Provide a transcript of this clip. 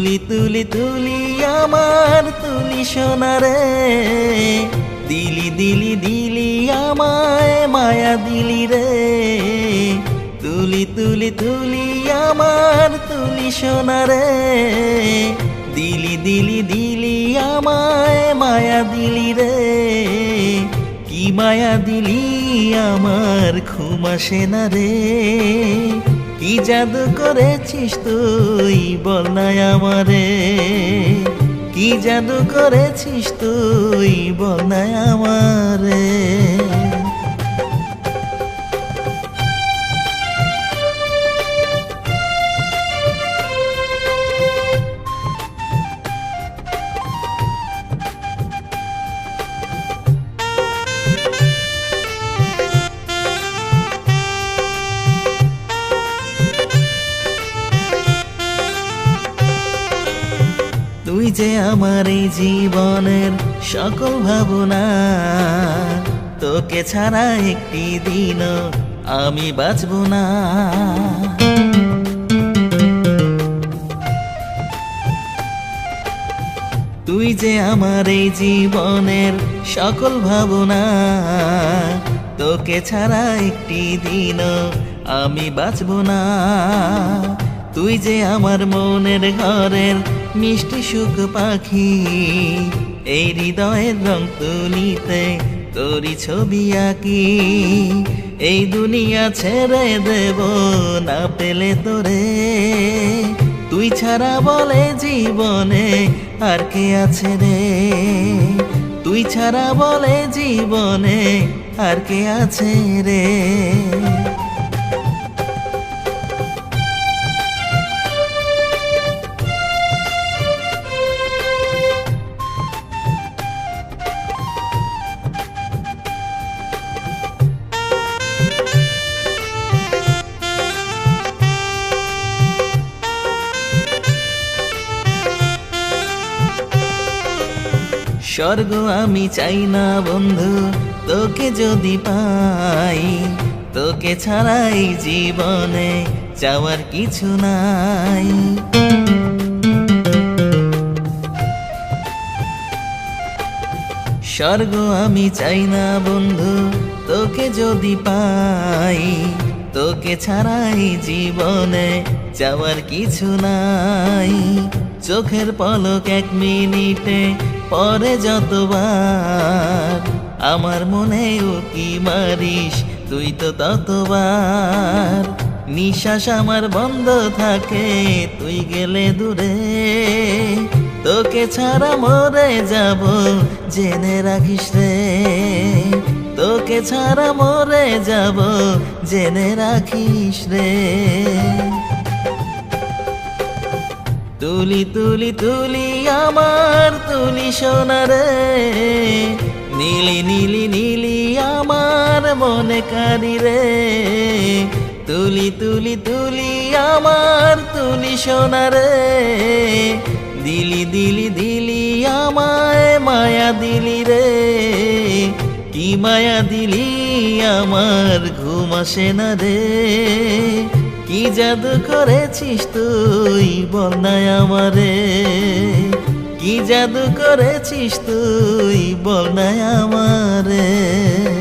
তুলি তুলি তুলি আমার তুলি সোনারে দিলি দিলি দিলি আমায় মায়া দিলি রে। তুলি তুলি তুলি আমার তুলি সোনারে দিলি দিলি দিলি আমায় মায়া দিলি রে। কি মায়া দিলি আমার ঘুমাসে না রে। কি জাদু করেছিস তুই? বল না আমারে। কি জাদু করেছিস তুই? বল না আমারে। তুই যে আমার এই জীবনের সকল ভাবনা, তোকে ছাড়া একটি দিনও আমি বাঁচব না। তুই যে আমার এই জীবনের সকল ভাবনা, তোকে ছাড়া একটি দিন আমি বাঁচব না। তুই যে আমার মনের ঘরের মিষ্টি সুখ পাখি, এই হৃদয়ের রং তুলিতে তোরি ছবি আঁকি। এই দুনিয়া ছেড়ে দেব না পেলে তোরে। তুই ছাড়া বলে জীবনে আর কে আছে রে? তুই ছাড়া বলে জীবনে আর কে আছে রে? স্বর্গ আমি চাই না, বন্ধু। তোকে যদি পাই, তোকে ছাড়াই জীবনে যাওয়ার কিছু নাই। স্বর্গ আমি চাই না, বন্ধু। তোকে যদি পাই, তোকে ছাড়াই জীবনে যাওয়ার কিছু নাই। চোখের পলক এক মিনিটে পরে যতবার। আমার মনে কি মারিস, তুই তো ততবার। নিঃশ্বাস আমার বন্ধ থাকে, তুই গেলে দূরে। তোকে ছাড়া মরে যাব, জেনে রাখিস রে। তোকে ছাড়া মরে যাব, জেনে রাখিস রে। তুলি তুলি তুলি আমার, তুলি সোনা রে। নীলি নীলি নীলি আমার মনে কারি রে। তুলি তুলি তুলি আমার, তুলি সোনা রে। দিলি দিলি দিলি আমায় মায়া দিলি রে। কি মায়া দিলি আমার, ঘুম আসে না রে। কি জাদু করেছিস তুই? বন্যায় আমারে। কি জাদু করেছিস তুই? বন্যায় আমারে।